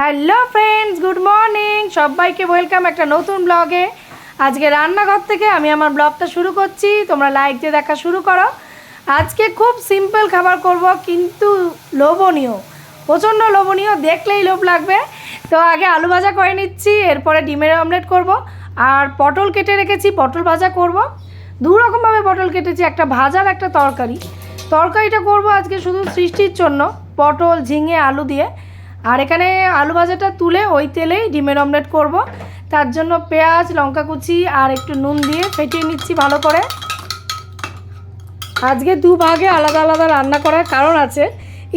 Hello friends, good morning. সবাইকে welcome একটা নতুন ব্লগে। আজকে রান্নাঘর থেকে আমি আমার ব্লগটা শুরু করছি। তোমরা লাইক দিয়ে দেখা শুরু করো। আজকে খুব সিম্পল খাবার করব, কিন্তু লোভনীয়। প্রচণ্ড লোভনীয়, দেখলেই লোভ লাগবে। তো আগে আলু ভাজা করে নিচ্ছি, এরপরে ডিমের অমলেট করব, আর পটল কেটে রেখেছি, পটল ভাজা করব। দু রকমভাবে পটল কেটেছি, একটা ভাজার একটা তরকারি। তরকারিটা করব আজকে শুধু সৃষ্টির জন্য, পটল, ঝিঙে, আলু দিয়ে। আর এখানে আলু ভাজাটা তুলে ওই তেলেই ডিমের অমলেট করব। তার জন্য পেঁয়াজ, লঙ্কা কুচি আর একটু নুন দিয়ে ফেটিয়ে নিচ্ছি ভালো করে। আজকে দু ভাগে আলাদা আলাদা রান্না করার কারণ আছে।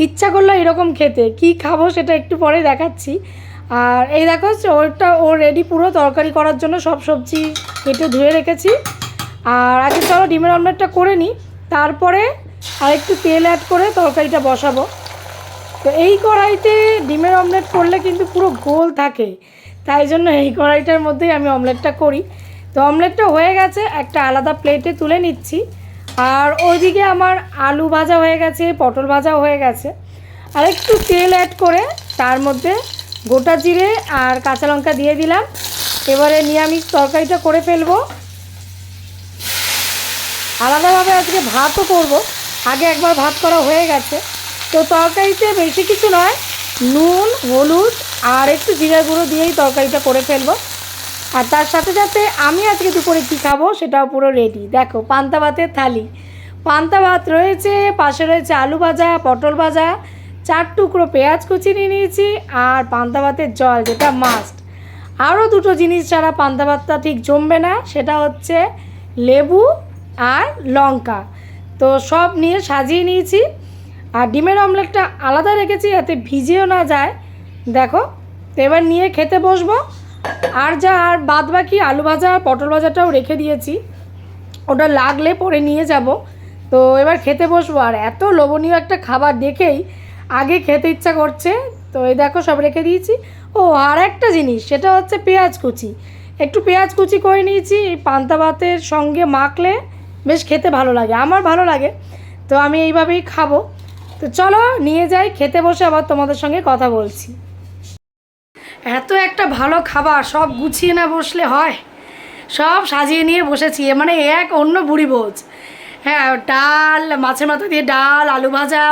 ইচ্ছা করল এরকম খেতে। কি খাব সেটা একটু পরে দেখাচ্ছি। আর এই দেখো ওটা ও রেডি পুরো তরকারি করার জন্য সব সবজি কেটে ধুয়ে রেখেছি। আর আগে চলো ডিমের অমলেটটা করে নিই। তারপরে আর একটু তেল অ্যাড করে তরকারিটা বসাবো। তো এই কড়াইতে ডিমের অমলেট করলে কিন্তু পুরো গোল থাকে। তাই জন্য এই কড়াইটার মধ্যেই আমি অমলেটটা করি। তো অমলেটটা হয়ে গেছে, একটা আলাদা প্লেটে তুলে নিচ্ছি। আর ওইদিকে আমার আলু ভাজা হয়ে গেছে, পটল ভাজা হয়ে গেছে। আর একটু তেল অ্যাড করে তার মধ্যে গোটা জিরে আর কাঁচা লঙ্কা দিয়ে দিলাম। এবারে নিরামিষ তরকারিটা করে ফেলব। আলাদাভাবে আজকে ভাতও করব। আগে একবার ভাত করা হয়ে গেছে। তো তরকারিতে বেশি কিছু নয়, নুন, হলুদ আর একটু জিরা গুঁড়ো দিয়েই তরকারিটা করে ফেলব। আর তার সাথে সাথে আমি আজকে দুপুরে কী খাব সেটাও পুরো রেডি দেখো, পান্তা ভাতের থালি। পান্তা ভাত রয়েছে, পাশে রয়েছে আলু ভাজা, পটল ভাজা, চার টুকরো পেঁয়াজ কুচি নিয়ে নিয়েছি আর পান্তা ভাতের জল, যেটা মাস্ট আরও দুটো জিনিস ছাড়া পান্তা ভাতটা ঠিক জমবে না, সেটা হচ্ছে লেবু আর লঙ্কা। তো সব নিয়ে সাজিয়ে নিয়েছি। আর ডিমের অমলেটটা আলাদা রেখেছি যাতে ভিজেও না যায়। দেখো তো এবার নিয়ে খেতে বসবো। আর যা, আর বাদ বাকি আলু ভাজা আর পটল ভাজাটাও রেখে দিয়েছি। ওটা লাগলে পরে নিয়ে যাব। তো এবার খেতে বসবো। আর এত লোভনীয় একটা খাবার দেখেই আগে খেতে ইচ্ছা করছে। তো এই দেখো, সব রেখে দিয়েছি। ও, আর একটা জিনিস, সেটা হচ্ছে পেঁয়াজ কুচি। একটু পেঁয়াজ কুচি করে নিয়েছি পান্তা ভাতের সঙ্গে মাখলে বেশ খেতে ভালো লাগে, আমার ভালো লাগে। তো আমি এইভাবেই খাব। তো চলো, নিয়ে যাই, খেতে বসে আবার তোমাদের সঙ্গে কথা বলছি। এত একটা ভালো খাবার, সব গুছিয়ে না বসলে হয়। সব সাজিয়ে নিয়ে বসেছি মানে এক অন্য বুড়ি বোঝ হ্যাঁ ডাল, মাছের মাথা দিয়ে ডাল, আলু ভাজা,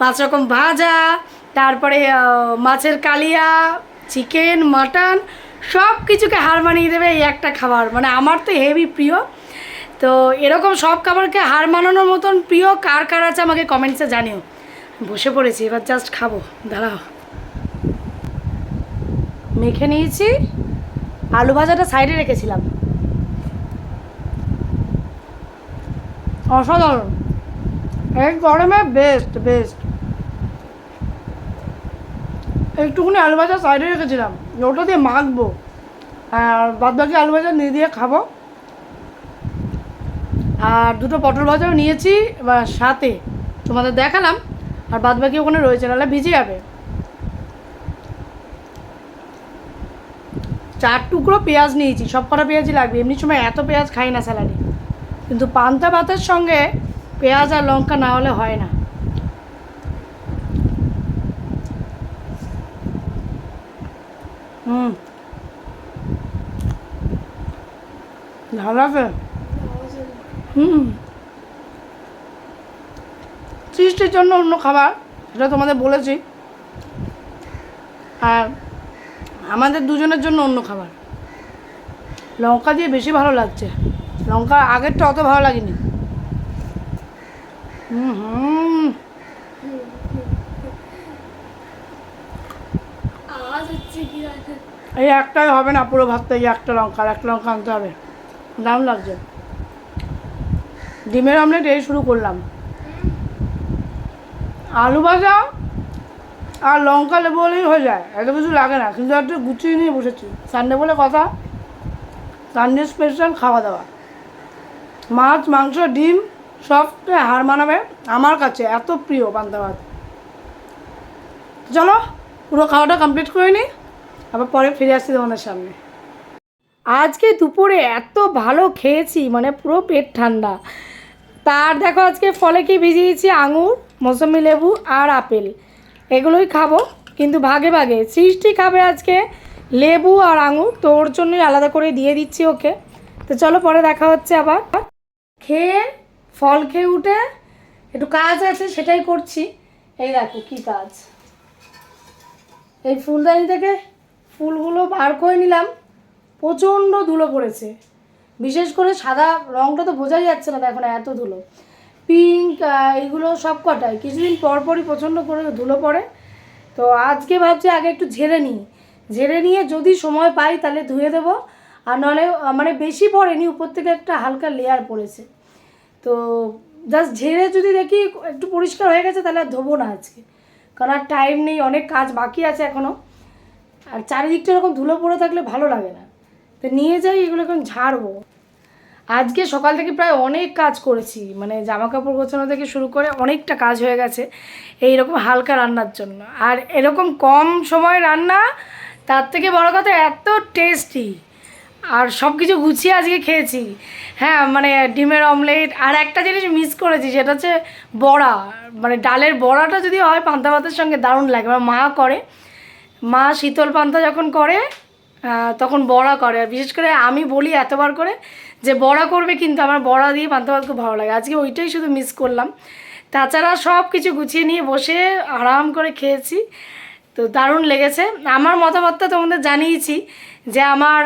পাঁচ রকম ভাজা, তারপরে মাছের কালিয়া, চিকেন, মাটন, সব কিছুকে হার মানিয়ে দেবে এই একটা খাবার। মানে আমার তো হেভি প্রিয়। তো এরকম সব খাবারকে হার মানানোর মতন প্রিয় কার কার আছে আমাকে কমেন্টসে জানিও। বসে পড়েছি, এবার জাস্ট খাব। দাঁড়াও। মেখে নিয়েছি। আলু ভাজাটা সাইডে রেখেছিলাম। অসাধারণ। এই গরমে বেস্ট বেস্ট একটুখানি আলু ভাজা সাইডে রেখেছিলাম। ওটা দিয়ে মাখবো। আর বাদ বাকি আলু ভাজা নিয়ে দিয়ে খাব। আর দুটো পটল ভাজাও নিয়েছি সাথে তোমাদের দেখালাম। আর বাদ বাকি ওখানে রয়েছে, নাহলে ভিজে যাবে। চার টুকরো পেঁয়াজ নিয়েছি, সব কটা পেঁয়াজই লাগবে, এমনি সময় এত পেঁয়াজ খাই না স্যালাডে। কিন্তু পান্তা ভাতের সঙ্গে পেঁয়াজ আর লঙ্কা না হলে হয় না। হুম। ভালো আছে? হুম। সৃষ্টির জন্য অন্য খাবার সেটা তোমাদের বলেছি। আর আমাদের দুজনের জন্য অন্য খাবার। লঙ্কা দিয়ে বেশি ভালো লাগছে। লঙ্কা আগেরটা অত ভালো লাগেনি। হুম। এই একটাই হবে না পুরো ভাতটা এই একটা লঙ্কা আর একটা লঙ্কা আনতে হবে। দাম লাগছে। ডিমের অমলেট এই শুরু করলাম। আলু ভাজা আর লঙ্কা লেবু হলেই হয়ে যায়। এত কিছু লাগে না। কিন্তু একটু গুছিয়ে নিয়ে বসেছি। সানডে বলে কথা সানডে স্পেশাল খাওয়া দাওয়া। মাছ, মাংস, ডিম সবটা হার মানাবে আমার কাছে। এত প্রিয় পান্তা চলো, পুরো খাওয়াটা কমপ্লিট করে নিই আবার পরে ফিরে আসছি তোমাদের সামনে। আজকে দুপুরে এত ভালো খেয়েছি মানে পুরো পেট ঠান্ডা। তার দেখো আজকে ফলে কি ভিজিয়েছি? আঙুর। মৌসুমি লেবু আর আপেল। এগুলোই খাব, কিন্তু ভাগে ভাগে। সৃষ্টি খাবে আজকে লেবু আর আঙুর, তো ওর জন্যই আলাদা করে দিয়ে দিচ্ছি ওকে। তো চলো পরে দেখা হচ্ছে আবার। খেয়ে, ফল খেয়ে উঠে একটু কাজ আছে, সেটাই করছি। এই দেখো কি কাজ। এই ফুলদানি থেকে ফুলগুলো বার করে নিলাম। প্রচণ্ড ধুলো পড়েছে। বিশেষ করে সাদা রঙটা তো বোঝাই যাচ্ছে না দেখো না, এত ধুলো। পিঙ্ক এইগুলো সব কটাই। কিছুদিন পর পরই প্রচণ্ড করে ধুলো পড়ে। তো আজকে ভাবছি আগে একটু ঝেড়ে নিই। ঝেড়ে নিয়ে যদি সময় পাই তাহলে ধুয়ে দেবো। আর নাহলে মানে বেশি পড়েনি, উপর থেকে একটা হালকা লেয়ার পড়েছে। তো জাস্ট ঝেড়ে যদি দেখি একটু পরিষ্কার হয়ে গেছে তাহলে আর ধোবো না আজকে। কারণ আর টাইম নেই, অনেক কাজ বাকি আছে এখনও আর চারিদিকটা এরকম ধুলো পড়ে থাকলে ভালো লাগে না। তো নিয়ে যাই, এগুলো এখন ঝাড়বো। আজকে সকাল থেকে প্রায় অনেক কাজ করেছি। মানে জামা কাপড় গোছানো থেকে শুরু করে অনেকটা কাজ হয়ে গেছে এই রকম হালকা রান্নার জন্য। আর এরকম কম সময় রান্না, তার থেকে বড় কথা এত টেস্টি আর সব কিছু গুছিয়ে আজকে খেয়েছি। হ্যাঁ মানে ডিমের অমলেট আর একটা জিনিস মিস করেছি, সেটা হচ্ছে বড়া। মানে ডালের বড়াটা যদি হয় পান্তা ভাতের সঙ্গে দারুণ লাগে। মা করে। মা শীতল পান্তা যখন করে তখন বড়া করে। আর বিশেষ করে আমি বলি এতবার করে যে বড়া করবে কিন্তু আমার বড়া দিয়ে পান্তা ভাত খুব ভালো লাগে। আজকে ওইটাই শুধু মিস করলাম। তাছাড়া সব কিছু গুছিয়ে নিয়ে বসে আরাম করে খেয়েছি। তো দারুণ লেগেছে। আমার মতামতটা তোমাদের জানিয়েছি যে আমার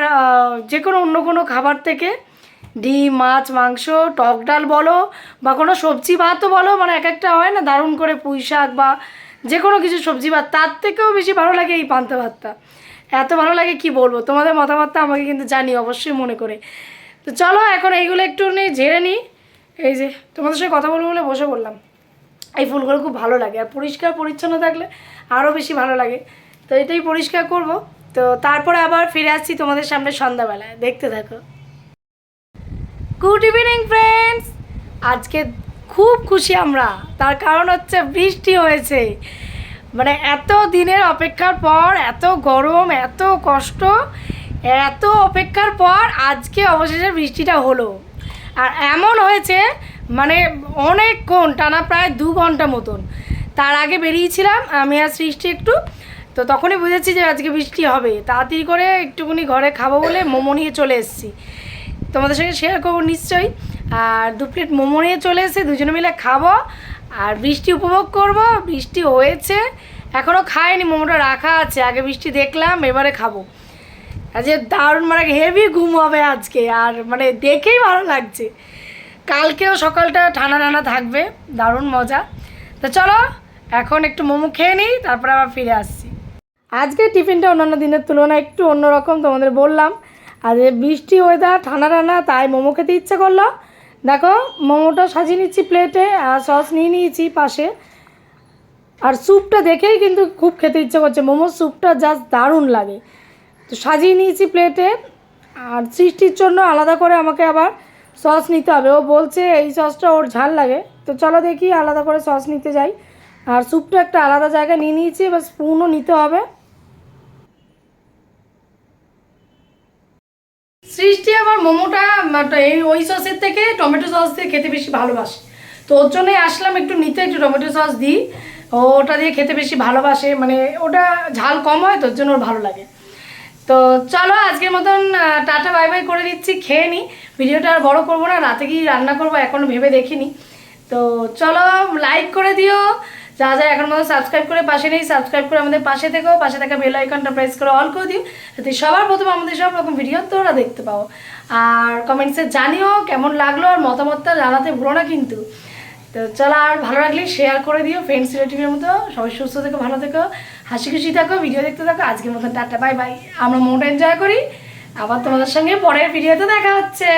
যে কোনো অন্য কোনো খাবার থেকে ডিম, মাছ, মাংস, টক ডাল বলো বা কোনো সবজি ভাতও বলো মানে এক একটা হয় না, দারুণ করে পুঁই শাক বা যে কোনো কিছু সবজি ভাত, তার থেকেও বেশি ভালো লাগে এই পান্তা ভাতটা। এত ভালো লাগে কি বলব? তোমাদের মতামতটা আমাকে কিন্তু জানি অবশ্যই মনে করে। তো চলো এখন এইগুলো একটু ঝেড়ে নিই। এই যে, তোমাদের সঙ্গে কথা বলব বলে বসে বললাম এই ফুলগুলো খুব ভালো লাগে আর পরিষ্কার পরিচ্ছন্ন থাকলে আরও বেশি ভালো লাগে। তো এটাই পরিষ্কার করব। তো তারপরে আবার ফিরে আসছি তোমাদের সামনে সন্ধ্যাবেলায়। দেখতে থাকো। গুড ইভিনিং ফ্রেন্ডস আজকে খুব খুশি আমরা। তার কারণ হচ্ছে বৃষ্টি হয়েছে। মানে এত দিনের অপেক্ষার পর, এত গরম, এত কষ্ট, এত অপেক্ষার পর আজকে অবশেষে বৃষ্টিটা হলো। আর এমন হয়েছে মানে অনেকক্ষণ টানা প্রায় দু ঘণ্টা মতন। তার আগে বেরিয়েছিলাম, আমি আর সৃষ্টি একটু। তো তখনই বুঝেছি যে আজকে বৃষ্টি হবে। তাড়াতাড়ি করে একটুখানি ঘরে খাব বলে মোমো নিয়ে চলে এসেছি। তোমাদের সঙ্গে শেয়ার করব নিশ্চয়ই। আর দু প্লেট মোমো নিয়ে চলে এসে দুজনে মিলে খাব। আর বৃষ্টি উপভোগ করব, বৃষ্টি হয়েছে এখনও খাইনি, মোমোটা রাখা আছে, আগে বৃষ্টি দেখলাম, এবারে খাব। আজকে দারুণ মানে হেভি ঘুম হবে আজকে, আর মানে দেখেই ভালো লাগছে। কালকেও সকালটা ঠান্ডা ঠান্ডা থাকবে, দারুণ মজা। তো চলো, এখন একটু মোমো খেয়ে নিই, তারপরে আবার ফিরে আসছি। আজকে টিফিনটা অন্যান্য দিনের তুলনায় একটু অন্যরকম, তোমাদের বললাম। আর এই বৃষ্টি ওয়েদার ঠান্ডা ঠান্ডা, তাই মোমো খেতে ইচ্ছে করল। দেখো, মোমোটা সাজিয়ে নিচ্ছি প্লেটে আর সস নিয়ে নিয়েছি পাশে। আর স্যুপটা দেখেই কিন্তু খুব খেতে ইচ্ছে করছে। মোমোর স্যুপটা জাস্ট দারুণ লাগে। তো সাজিয়ে নিয়েছি প্লেটে আর সৃষ্টির জন্য আলাদা করে আমাকে আবার সস নিতে হবে। ও বলছে, এই সসটা ওর ঝাল লাগে। তো চলো দেখি, আলাদা করে সস নিতে যাই। আর স্যুপটা একটা আলাদা জায়গায় নিয়ে নিয়েছি, এবার স্পুনও নিতে হবে। সৃষ্টি আবার মোমোটা মাটা এই ওই সসের থেকে টমেটো সস দিয়ে খেতে বেশি ভালোবাসে। তো ওর জন্যই আসলাম একটু নিতে, একটু টমেটো সস দিই। ওটা দিয়ে খেতে বেশি ভালোবাসে মানে ওটা ঝাল কম হয়, তো ওর জন্য ওর ভালো লাগে। তো চলো আজকের মতন টাটা, বাই বাই করে দিচ্ছি, খেয়ে নিই ভিডিওটা আর বড় করব না, রাতে কি রান্না করব এখনও ভেবে দেখিনি। তো চলো লাইক করে দিও। যা যা এখন মতো সাবস্ক্রাইব করে পাশে নেই সাবস্ক্রাইব করে আমাদের পাশে থেকো, পাশে থাকা বেল আইকনটা প্রেস করে অল করে দিও, যাতে সবার প্রথমে আমাদের সব রকম ভিডিও তোরা দেখতে পাও। আর কমেন্টসে জানিও কেমন লাগল আর মতামতটা জানাতে ভুলো না কিন্তু। তো চলো আর ভালো লাগলে শেয়ার করে দিও ফ্রেন্ডস রিলেটিভের মতো, সবাই সুস্থ থেকো, ভালো থেকো, হাসি খুশি থাকো ভিডিও দেখতে থাকো, আজকের মতন টাটা বাই বাই আমরা মোটা এনজয় করি, আবার তোমাদের সঙ্গে পরের ভিডিওতে দেখা হচ্ছে।